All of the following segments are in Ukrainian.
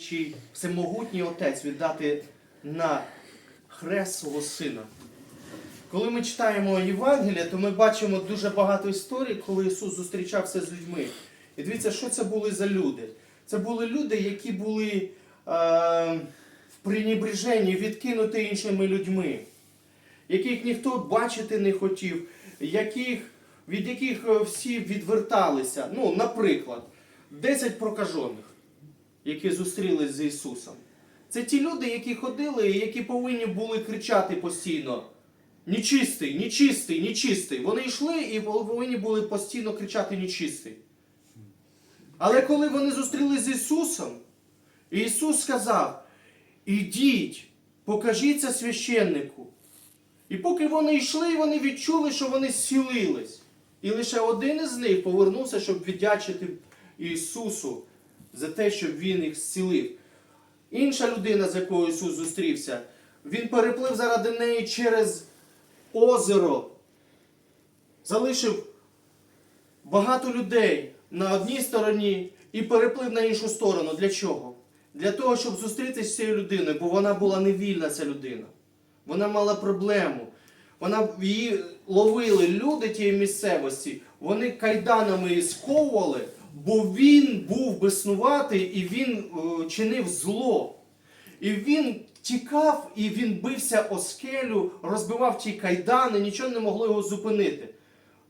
чи всемогутній Отець віддати на хрест свого сина. Коли ми читаємо Євангелія, то ми бачимо дуже багато історій, коли Ісус зустрічався з людьми. І дивіться, що це були за люди. Це були люди, які були е, в пренебреженні, відкинуті іншими людьми, яких ніхто бачити не хотів, яких, від яких е, всі відверталися. Ну, наприклад, 10 прокажених, які зустрілись з Ісусом. Це ті люди, які ходили і які повинні були кричати постійно. Нечистий, нечистий, нечистий. Вони йшли і повинні були постійно кричати нечистий. Але коли вони зустрілися з Ісусом, Ісус сказав: ідіть, покажіться священнику. І поки вони йшли, вони відчули, що вони зцілились. І лише один із них повернувся, щоб віддячити Ісусу за те, щоб Він їх зцілив. Інша людина, з якою Ісус зустрівся, він переплив заради неї через озеро, залишив багато людей на одній стороні і переплив на іншу сторону. Для чого? Для того, щоб зустрітися з цією людиною, бо вона була невільна, ця людина. Вона мала проблему. Вона її ловили люди тієї місцевості, вони кайданами сковували, бо він був безснуватий і він е, чинив зло. І він тікав, і він бився о скелю, розбивав ті кайдани, нічого не могло його зупинити.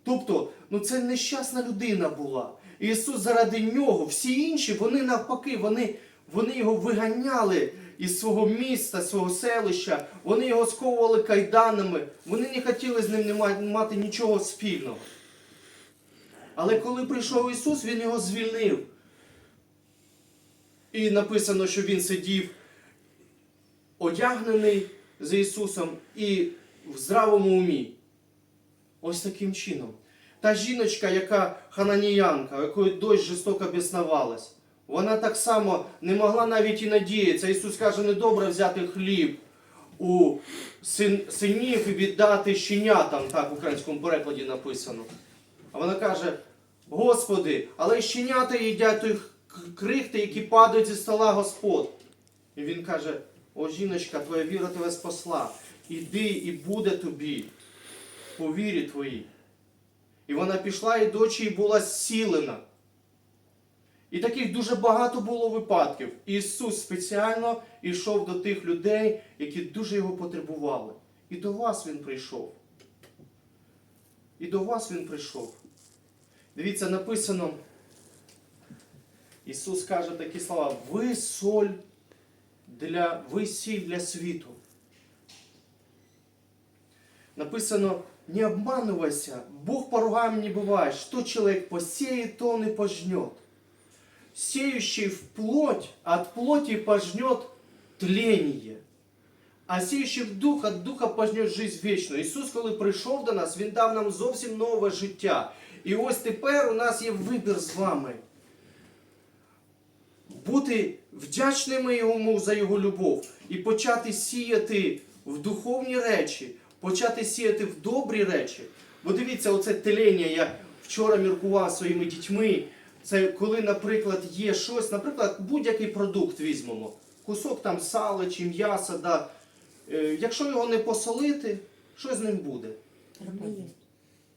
Тобто, ну це нещасна людина була. Ісус заради нього, всі інші, вони навпаки, вони, вони його виганяли із свого міста, свого селища, вони його сковували кайданами, вони не хотіли з ним не мати нічого спільного. Але коли прийшов Ісус, Він його звільнив. І написано, що він сидів одягнений з Ісусом і в здравому умі. Ось таким чином. Та жіночка, яка хананіянка, якою дощ жорстоко біснувалась, вона так само не могла навіть і надіятися. Ісус каже, недобре взяти хліб у син, синів і віддати щенятам, так в українському перекладі написано. А вона каже: Господи, але щенята їдять к- крихти, які падають зі стола Господ. І він каже: О, жіночка, твоя віра тебе спасла. Іди і буде тобі по вірі твоїй. І вона пішла, і дочі їй була зцілена. І таких дуже багато було випадків. Ісус спеціально йшов до тих людей, які дуже його потребували. І до вас Він прийшов. І до вас Він прийшов. Дивіться, написано, Ісус каже такі слова: ви соль для, ви сіль для світу. Написано, не обманывайся, Бог поругаем не бывает. Что человек посеет, то он и пожнет. Сеющий в плоть, от плоти пожнет тление. А сіючи в дух, от духа пожнет жизнь вічну. Ісус, коли прийшов до нас, Він дав нам зовсім нове життя. І ось тепер у нас є вибір з вами. Бути вдячними йому за його любов і почати сіяти в духовні речі, почати сіяти в добрі речі. Бо дивіться, оце телення, я вчора міркував своїми дітьми. Це коли, наприклад, є щось, наприклад, будь-який продукт візьмемо, кусок там сала чи м'яса, да. Е, якщо його не посолити, що з ним буде?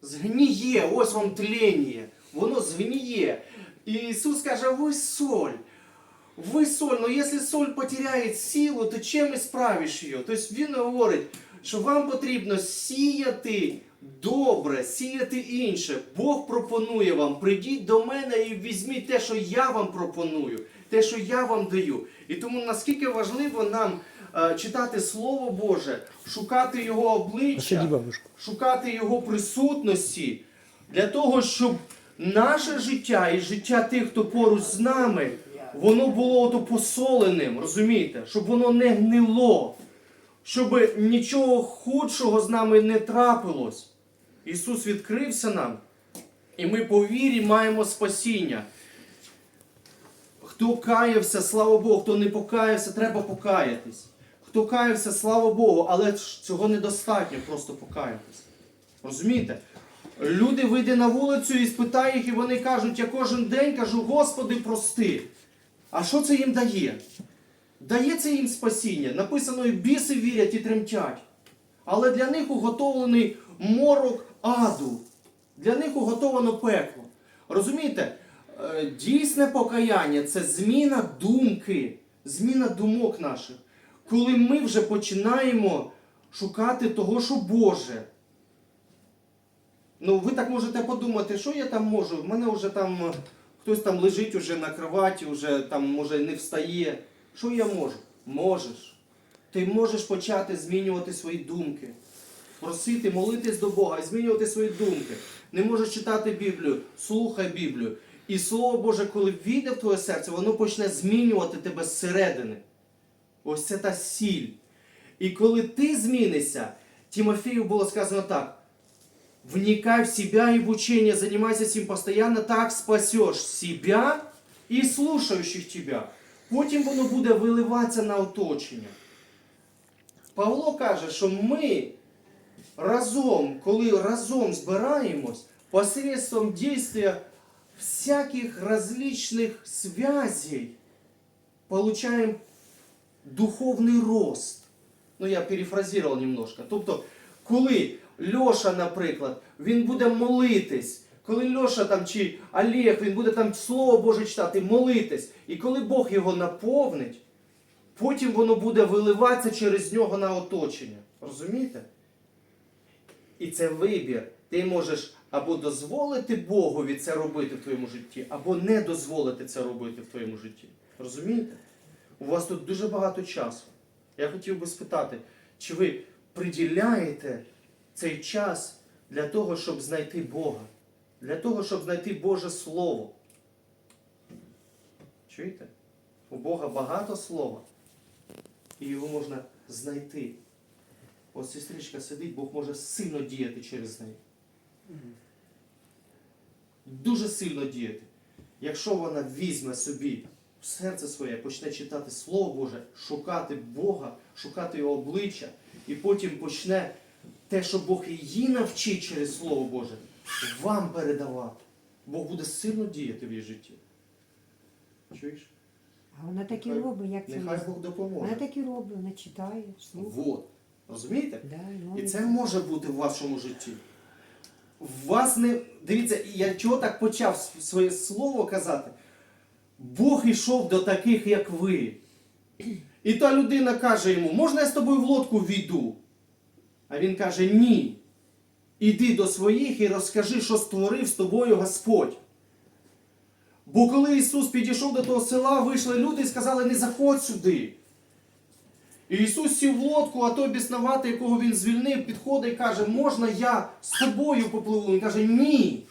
Згніє, ось вам тління, воно згніє. І Ісус каже, ви соль. Ви соль, но якщо соль потеряє силу, то чим справиш її? Тобто він говорить, що вам потрібно сіяти добре, сіяти інше. Бог пропонує вам, прийдіть до мене і візьміть те, що я вам пропоную, те, що я вам даю. І тому наскільки важливо нам читати Слово Боже, шукати Його обличчя шукати Його присутності для того, щоб наше життя і життя тих, хто поруч з нами, воно було ото посоленим, розумієте? Щоб воно не гнило, щоб нічого худшого з нами не трапилось. Ісус відкрився нам, і ми по вірі маємо спасіння. Хто каявся, слава Богу, хто не покаявся, треба покаятись. Хто каявся, слава Богу, але цього недостатньо просто покаятись. Розумієте? Люди вийде на вулицю і спитай їх, і вони кажуть, я кожен день кажу, Господи, прости. А що це їм дає? Дає це їм спасіння. Написано, і біси вірять і тремтять. Але для них уготовлений морок аду. Для них уготовано пекло. Розумієте? Е, Дійсне покаяння це зміна думки, зміна думок наших. Коли ми вже починаємо шукати того, що Боже. Ну, ви так можете подумати, що я там можу? В мене вже там е, хтось там лежить уже на кроваті, вже там може не встає. Що я можу? Можеш. Ти можеш почати змінювати свої думки. Просити, молитись до Бога і змінювати свої думки. Не можеш читати Біблію, слухай Біблію. І Слово Боже, коли війде в твоє серце, воно почне змінювати тебе зсередини. Ось це та сіль. І коли ти змінишся, Тимофею було сказано так. Вникай в себя и в учение, занимайся этим постоянно, так спасешь себя і слушаючих тебя. Потім воно буде виливатися на оточення. Павло каже, що ми разом, коли разом збираємось, посредством действия всяких различных связей, получаем духовний рост. Ну, я перефразував немножко. Тобто, коли Льоша, наприклад, він буде молитись, коли Льоша там чи Олег, він буде там Слово Боже читати, молитись, і коли Бог його наповнить, потім воно буде виливатися через нього на оточення. Розумієте? І це вибір. Ти можеш або дозволити Богові це робити в твоєму житті, або не дозволити це робити в твоєму житті. Розумієте? У вас тут дуже багато часу. Я хотів би спитати, чи ви приділяєте цей час для того, щоб знайти Бога, для того, щоб знайти Боже Слово? Чуєте? У Бога багато слова, і його можна знайти. Ось сестричка сидить, Бог може сильно діяти через неї. Дуже сильно діяти. Якщо вона візьме собі в серце своє, почне читати Слово Боже, шукати Бога, шукати Його обличчя, і потім почне те, що Бог її навчить через Слово Боже, вам передавати. Бог буде сильно діяти в її житті. Чуєш? А вона так і робить, як це Нехай не- Бог Вона допоможе. так і робить, вона читає, слухає. Вот. Розумієте? Да, І це може бути в вашому житті. В вас не. Дивіться, я чого так почав своє слово казати? Бог йшов до таких, як ви. І та людина каже йому, можна я з тобою в лодку війду? А він каже, ні. Іди до своїх і розкажи, що створив з тобою Господь. Бо коли Ісус підійшов до того села, вийшли люди і сказали, не заходь сюди. І Ісус сів в лодку, а той біснуватий, якого він звільнив, підходить і каже, можна я з тобою попливу? Він каже, ні.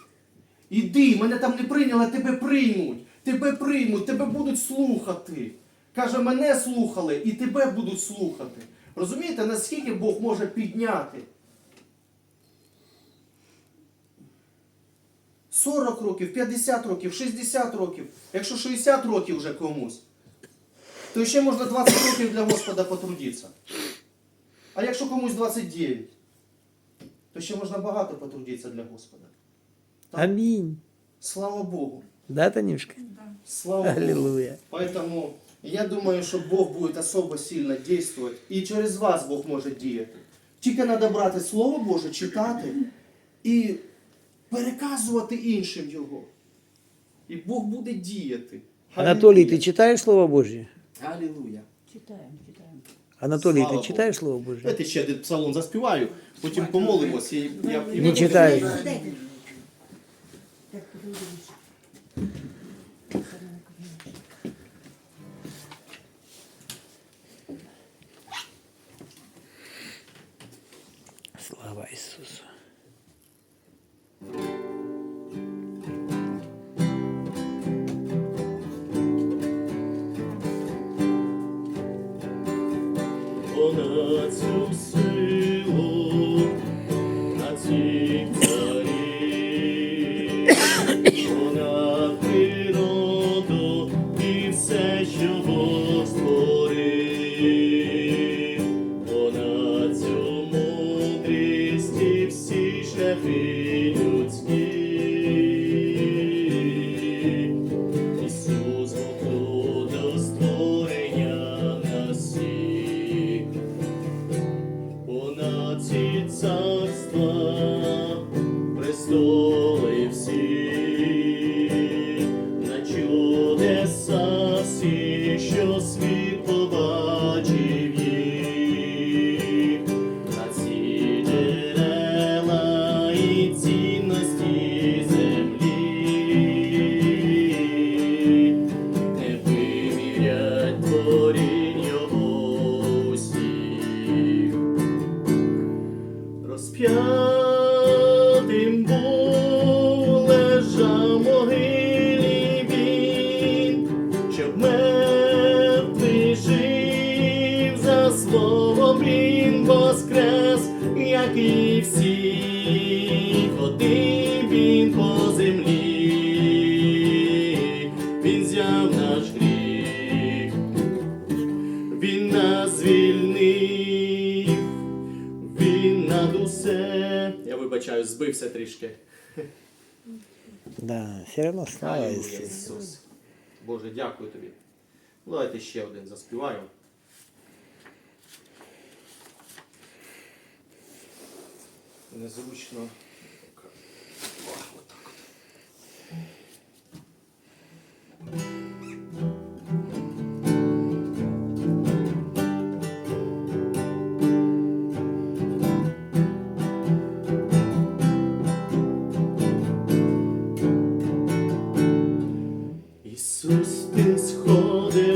Іди, мене там не прийняли, тебе приймуть. Тебе приймуть, тебе будуть слухати. Каже, мене слухали і тебе будуть слухати. Розумієте, наскільки Бог може підняти? 40 років, 50 років, 60 років. Якщо 60 років вже комусь, то ще можна 20 років для Господа потрудитися. А якщо комусь 29, то ще можна багато потрудитися для Господа. Аминь. Слава Богу. Да, Танюшка? Слава Богу. Аллилуйя. Поэтому я думаю, що Бог буде особо сильно действовать. І через вас Бог може діяти. Тільки треба брати Слово Боже, читати і переказувати іншим його. І Бог буде діяти. Анатолий, ты читаешь Слово Божье? Аллилуйя. Читаємо, читаємо. Анатолий, Слава ты Богу. читаешь Слово Божье? Давайте ще один псалом заспіваю, потім помолимося. І, я, і Не читаю. Дайте. Так, подивимося. Слава Иисусу. понад цю і всі, ходив він по землі, він взяв наш гріх, він нас звільнив, він над усе. Я вибачаю, збився трішки. Да, все одно слава Ісус. Боже, дякую тобі. Давайте ще один заспіваємо. незручно. Ісус, ти сходи.